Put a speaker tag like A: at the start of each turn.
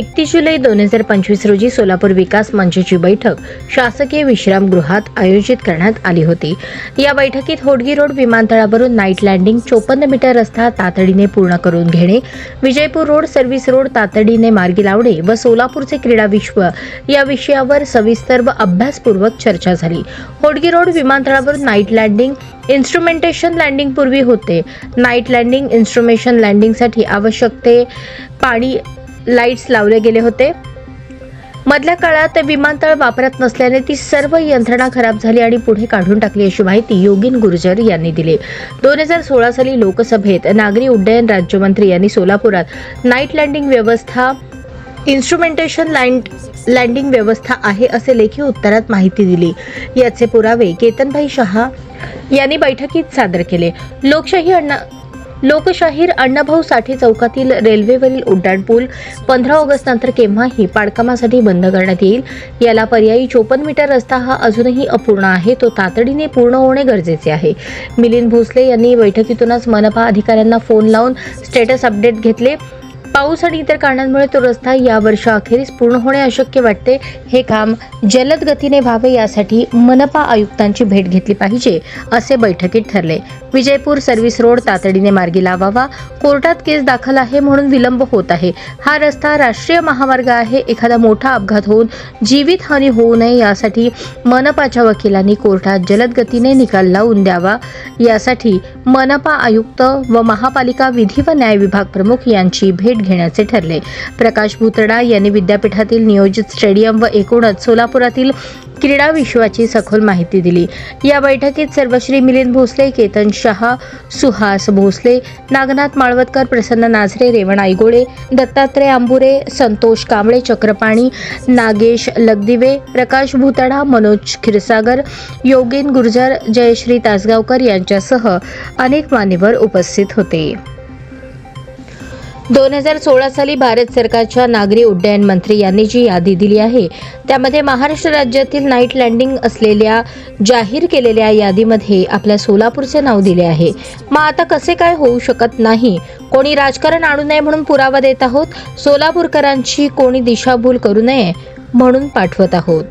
A: एकतीस जुलै दोन हजार पंचवीस रोजी सोलापूर विकास मंचची बैठक शासकीय विश्रामगृहात आयोजित करण्यात आली होती. या बैठकीत होडगी रोड विमानतळावरून नाईट लँडिंग चोपन्न मीटर रस्ता तातडीने पूर्ण करून घेणे विजयपूर रोड सर्व्हिस रोड तातडीने मार्गी लावणे व सोलापूरचे क्रीडा विश्व या विषयावर सविस्तर व अभ्यासपूर्वक चर्चा झाली. होडगी रोड विमानतळावरून नाईट लँडिंग इन्स्ट्रुमेंटेशन लँडिंग पूर्वी होते. नाईट लँडिंग इन्स्ट्रुमेशन लँडिंगसाठी आवश्यक ते पाणी लाईट्स लावले गेले होते. मधल्या काळात विमानतळ वापरत नसल्याने ती सर्व यंत्रणा खराब झाली आणि पुढे काढून टाकली अशी माहिती योगीन गुर्जर यांनी दिली. दोन हजार सोळा साली लोकसभेत नागरी उड्डयन राज्यमंत्री यांनी सोलापुरात नाईट लँडिंग व्यवस्था इन्स्ट्रुमेंटेशन लँड लँडिंग व्यवस्था आहे असे लेखी उत्तरात माहिती दिली. याचे पुरावे केतनभाई शहा यांनी बैठकीत सादर केले. लोकशाही अण्णा लोकशाहीर अण्णाभाऊ साठे चौकातील रेल्वेवरील उड्डाणपूल पंधरा ऑगस्ट नंतर केव्हाही पाडकामासाठी बंद करण्यात येईल? याला पर्यायी चोपन्न मीटर रस्ता हा अजूनही अपूर्ण आहे. तो तातडीने पूर्ण होणे गरजेचे आहे. मिलिंद भोसले यांनी बैठकीतूनच मनपा अधिकाऱ्यांना फोन लावून स्टेटस अपडेट घेतले. पाऊस आणि इतर कारणांमुळे तो रस्ता या वर्षाअखेरीस पूर्ण होणे अशक्य वाटते. हे काम जलद गतीने व्हावे यासाठी मनपा आयुक्तांची भेट घेतली पाहिजे असे बैठकीत ठरले. विजयपूर सर्व्हिस रोड तातडीने मार्गी लावावा. कोर्टात केस दाखल आहे म्हणून विलंब होत आहे. हा रस्ता राष्ट्रीय महामार्ग आहे. एखादा मोठा अपघात होऊन जीवितहानी होऊ नये यासाठी मनपाच्या वकिलांनी कोर्टात जलद गतीने निकाल लावून द्यावा. यासाठी मनपा आयुक्त व महापालिका विधी व न्याय विभाग प्रमुख यांची भेट घेण्याचे ठरले. प्रकाश भुतडा यांनी विद्यापीठातील नियोजित स्टेडियम व एकूणच सोलापुरातील क्रीडा विश्वाची सखोल माहिती दिली. या बैठकीत सर्वश्री मिलिंद भोसले केतन शहा सुहास भोसले नागनाथ माळवतकर प्रसन्न नाझरे रेवण आयगोळे दत्तात्रय आंबुरे संतोष कांबळे चक्रपाणी नागेश लगदिवे प्रकाश भुतडा मनोज क्षीरसागर योगेन गुर्जर जयश्री तासगावकर यांच्यासह अनेक मान्यवर उपस्थित होते. दोन हजार सोळा साली भारत सरकारच्या नागरी उड्डयन मंत्री यांनी जी यादी दिली आहे त्यामध्ये महाराष्ट्र राज्यातील नाईट लँडिंग असलेल्या जाहीर केलेल्या यादीमध्ये आपल्या सोलापूरचे नाव दिले आहे. मग आता कसे काय होऊ शकत नाही? कोणी राजकारण आणू नये म्हणून पुरावा देत आहोत? सोलापूरकरांची कोणी दिशाभूल करू नये म्हणून पाठवत आहोत.